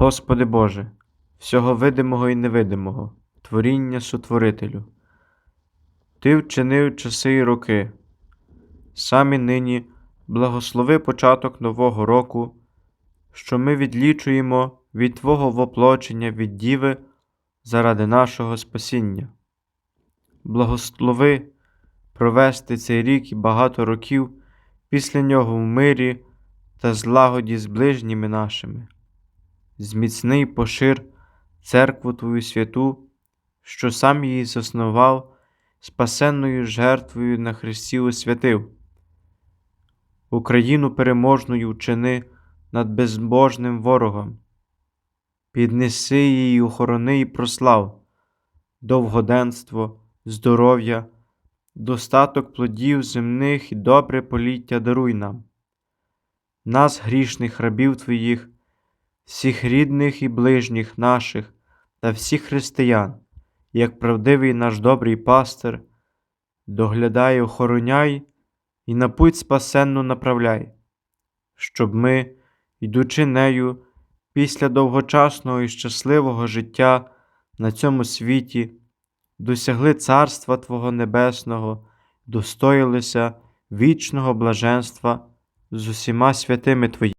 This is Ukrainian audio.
Господи Боже, всього видимого і невидимого, творіння сотворителю. Ти вчинив часи і роки. Самі нині благослови початок нового року, що ми відлічуємо від Твого воплочення від Діви заради нашого спасіння. Благослови провести цей рік і багато років після нього в мирі та злагоді з ближніми нашими. Зміцни й пошир церкву Твою святу, що сам її заснував, спасенною жертвою на Христі освятив. Україну переможною вчини над безбожним ворогом. Піднеси її, охорони і прослав, довгоденство, здоров'я, достаток плодів земних і добре поліття даруй нам. Нас, грішних рабів Твоїх, всіх рідних і ближніх наших та всіх християн, як правдивий наш добрий пастир, доглядай, охороняй і на путь спасенну направляй, щоб ми, йдучи нею, після довгочасного і щасливого життя на цьому світі, досягли Царства Твого Небесного, достоїлися вічного блаженства з усіма святими Твоїми.